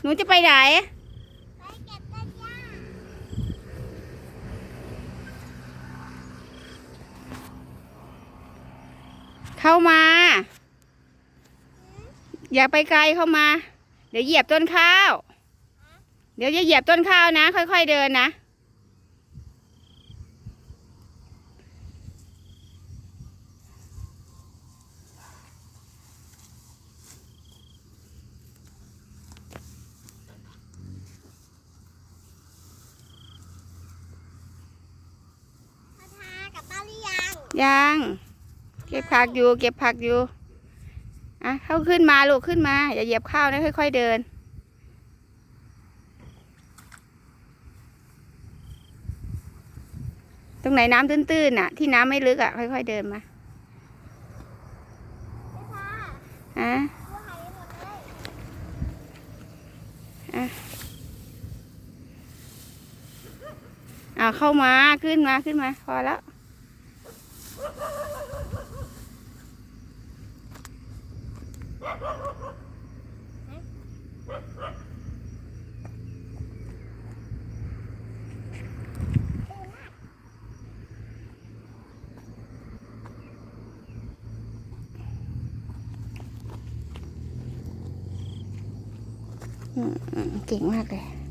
หนูจะไปไหน ไปเก็บต้นหญ้าเข้ามา อย่าไปไกลเข้ามา เดี๋ยวเหยียบต้นข้าว เดี๋ยวจะเหยียบต้นข้าวนะ ค่อย ๆ เดินนะ พาทากลับบ้านหรือ ยังเก็บผักอยู่ เก็บผักอยู่อะเข้าขึ้นมาลูกขึ้นมา อย่าเหยียบข้าวนะค่อย ๆเดิน ตรงไหนน้ำตื้นๆน่ะ ที่น้ำไม่ลึกอะ ค่อยๆเดินมาไปพาอะตัวหายไปหมดเลยเอาเข้ามาขึ้นมาขึ้นมา พอแล้ว อืมอืม เก่งมากเลย